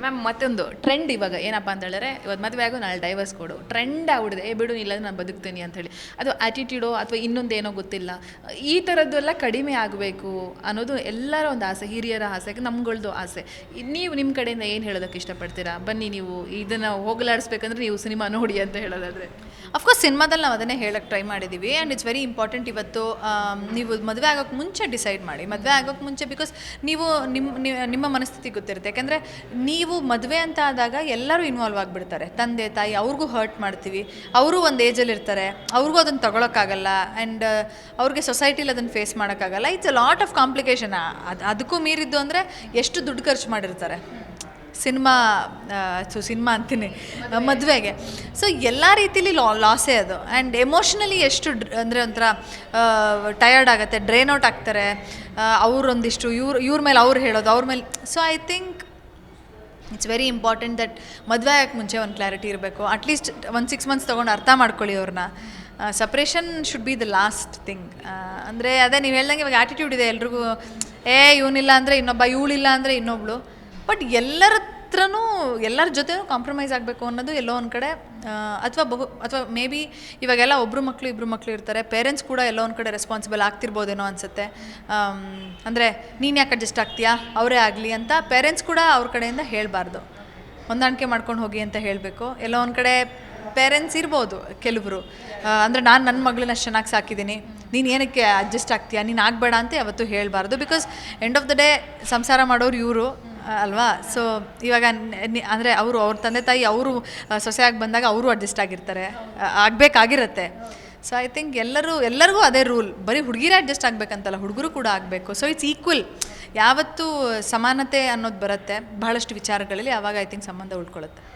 Ma'am ಮತ್ತೊಂದು. Trend ಇವಾಗ ಏನಪ್ಪ ಅಂತ ಹೇಳಿದ್ರೆ, ಇವತ್ತು ಮದುವೆ ಆಗೋ ನಾಳೆ ಡೈವರ್ಸ್ ಕೊಡು. ಟ್ರೆಂಡ್ ಆಗ್ಬಿಡಿದೆ ಏ ಬಿಡು ಇಲ್ಲ ನಾನು ಬದುಕ್ತೀನಿ ಅಂತ ಹೇಳಿ. ಅದು ಆ್ಯಟಿಟ್ಯೂಡೋ ಅಥವಾ ಇನ್ನೊಂದೇನೋ ಗೊತ್ತಿಲ್ಲ. ಈ ಥರದ್ದೆಲ್ಲ ಕಡಿಮೆ ಆಗಬೇಕು ಅನ್ನೋದು ಎಲ್ಲರ ಒಂದು ಆಸೆ, ಹಿರಿಯರ ಆಸೆ, ನಮ್ಗಳ್ದು ಆಸೆ. ನೀವು ನಿಮ್ಮ ಕಡೆಯಿಂದ ಏನು ಹೇಳೋದಕ್ಕೆ ಇಷ್ಟಪಡ್ತೀರಾ? ಬನ್ನಿ ನೀವು ಇದನ್ನು ಹೋಗಲಾಡಿಸ್ಬೇಕಂದ್ರೆ ನೀವು ಸಿನಿಮಾ ನೋಡಿ ಅಂತ ಹೇಳೋದಾದ್ರೆ. ಅಫ್ಕೋರ್ಸ್ ಸಿನಿಮಾದಲ್ಲಿ ನಾವು ಅದನ್ನೇ ಹೇಳಕ್ಕೆ ಟ್ರೈ ಮಾಡಿದ್ದೀವಿ ಆ್ಯಂಡ್ ಇಟ್ಸ್ ವೆರಿ ಇಂಪಾರ್ಟೆಂಟ್ ಇವತ್ತು ನೀವು ಮದುವೆ ಆಗೋಕ್ಕೆ ಮುಂಚೆ ಡಿಸೈಡ್ ಮಾಡಿ. ಮದುವೆ ಆಗೋಕ್ಕೆ ಮುಂಚೆ ಬಿಕಾಸ್ ನೀವು ನಿಮ್ಮ ನಿಮ್ಮ ಮನಸ್ಥಿತಿ ಗೊತ್ತಿರುತ್ತೆ. ಯಾಕೆಂದರೆ ನೀವು ಮದುವೆ ಅಂತ ಆದಾಗ ಎಲ್ಲರೂ ಇನ್ವಾಲ್ವ್ ಆಗಿಬಿಡ್ತಾರೆ. ತಂದೆ, ತಾಯಿ, ಅವ್ರಿಗೂ ಹರ್ಟ್ ಮಾಡ್ತೀವಿ. ಅವರು ಒಂದು ಏಜಲ್ಲಿ ಇರ್ತಾರೆ. ಅವ್ರಿಗೂ ಅದನ್ನು ತಗೊಳಕ್ಕಾಗಲ್ಲ ಆ್ಯಂಡ್ ಅವ್ರಿಗೆ ಸೊಸೈಟಿಲಿ ಅದನ್ನು ಫೇಸ್ ಮಾಡೋಕ್ಕಾಗಲ್ಲ. It's a lot of complication ಅದು, ಅದಕ್ಕೂ ಮೀರಿದ್ದು ಅಂದರೆ ಎಷ್ಟು ದುಡ್ಡು ಖರ್ಚು ಮಾಡಿರ್ತಾರೆ. ಸಿನಿಮಾ ಸೊ ಸಿನಿಮಾ ಅಂತೀನಿ ಮದುವೆಗೆ. ಸೊ ಎಲ್ಲ ರೀತಿಲಿ ಲಾ ಲಾಸೇ ಅದು. ಆ್ಯಂಡ್ ಎಮೋಷ್ನಲಿ ಎಷ್ಟು ಅಂದರೆ ಒಂಥರ ಟಯರ್ಡ್ ಆಗುತ್ತೆ ಡ್ರೈನ್ ಔಟ್ ಆಗ್ತಾರೆ ಅವರೊಂದಿಷ್ಟು, ಇವ್ರು, ಇವ್ರ ಮೇಲೆ ಅವ್ರು ಹೇಳೋದು, ಅವ್ರ ಮೇಲೆ. So I think it's very important that ಮದುವೆ ಆಗಕ್ಕೆ ಮುಂಚೆ ಒಂದು ಕ್ಲಾರಿಟಿ ಇರಬೇಕು. ಅಟ್ಲೀಸ್ಟ್ ಒಂದು ಸಿಕ್ಸ್ ಮಂತ್ಸ್ ತೊಗೊಂಡು ಅರ್ಥ ಮಾಡ್ಕೊಳ್ಳಿ ಅವ್ರನ್ನ separation should be the last thing ಅಂದರೆ ಅದೇ ನೀವು ಹೇಳ್ದಂಗೆ ಇವಾಗ ಆ್ಯಟಿಟ್ಯೂಡ್ ಇದೆ ಎಲ್ರಿಗೂ. ಏ, ಇವನಿಲ್ಲ ಅಂದರೆ ಇನ್ನೊಬ್ಬ, ಇವಳಿಲ್ಲ ಅಂದರೆ ಇನ್ನೊಬ್ಳು. ಬಟ್ ಎಲ್ಲರ ಹತ್ರನೂ ಎಲ್ಲರ ಜೊತೆನೂ ಕಾಂಪ್ರಮೈಸ್ ಆಗಬೇಕು ಅನ್ನೋದು ಎಲ್ಲೋ ಒಂದು ಕಡೆ ಅಥವಾ ಬಹು, ಅಥವಾ ಮೇ ಬಿ ಇವಾಗೆಲ್ಲ ಒಬ್ಬರು ಮಕ್ಕಳು ಇಬ್ಬರು ಮಕ್ಕಳು ಇರ್ತಾರೆ ಪೇರೆಂಟ್ಸ್ ಕೂಡ ಎಲ್ಲೋ ಒಂದು ಕಡೆ ರೆಸ್ಪಾನ್ಸಿಬಲ್ ಆಗ್ತಿರ್ಬೋದೇನೋ ಅನಿಸುತ್ತೆ. ಅಂದರೆ ನೀನು ಯಾಕೆ ಅಡ್ಜಸ್ಟ್ ಆಗ್ತೀಯಾ? ಅವರೇ ಆಗಲಿ ಅಂತ ಪೇರೆಂಟ್ಸ್ ಕೂಡ ಅವ್ರ ಕಡೆಯಿಂದ ಹೇಳಬಾರ್ದು. ಹೊಂದಾಣಿಕೆ ಮಾಡ್ಕೊಂಡು ಹೋಗಿ ಅಂತ ಹೇಳಬೇಕು. ಎಲ್ಲೋ ಒಂದು ಕಡೆ ಪೇರೆಂಟ್ಸ್ ಇರ್ಬೋದು ಕೆಲವರು. ಅಂದರೆ ನಾನು ನನ್ನ ಮಗಳನ್ನ ಚೆನ್ನಾಗಿ ಸಾಕಿದ್ದೀನಿ ನೀನು ಏನಕ್ಕೆ ಅಡ್ಜಸ್ಟ್ ಆಗ್ತೀಯಾ? ನೀನು ಆಗಬೇಡ ಅಂತ ಯಾವತ್ತೂ ಹೇಳಬಾರ್ದು. Because end of the day ಸಂಸಾರ ಮಾಡೋರು ಇವರು ಅಲ್ವಾ? ಸೊ ಇವಾಗ ಅಂದರೆ ಅವರು, ಅವ್ರ ತಂದೆ ತಾಯಿ ಅವರು ಸೊಸೆಯಾಗಿ ಬಂದಾಗ ಅವರು ಅಡ್ಜಸ್ಟ್ ಆಗಿರ್ತಾರೆ. ಆಗಬೇಕಾಗಿರತ್ತೆ. ಸೊ ಐ ಥಿಂಕ್ ಎಲ್ಲರೂ, ಎಲ್ಲರಿಗೂ ಅದೇ ರೂಲ್ ಬರೀ ಹುಡುಗಿರೇ ಅಡ್ಜಸ್ಟ್ ಆಗಬೇಕಂತಲ್ಲ, ಹುಡುಗರು ಕೂಡ ಆಗಬೇಕು. ಸೊ ಇಟ್ಸ್ ಈಕ್ವಲ್ ಯಾವತ್ತೂ ಸಮಾನತೆ ಅನ್ನೋದು ಬರುತ್ತೆ. ಬಹಳಷ್ಟು ವಿಚಾರಗಳಲ್ಲಿ ಆವಾಗ ಐ ಥಿಂಕ್ ಸಂಬಂಧ ಉಳ್ಕೊಳ್ಳುತ್ತೆ.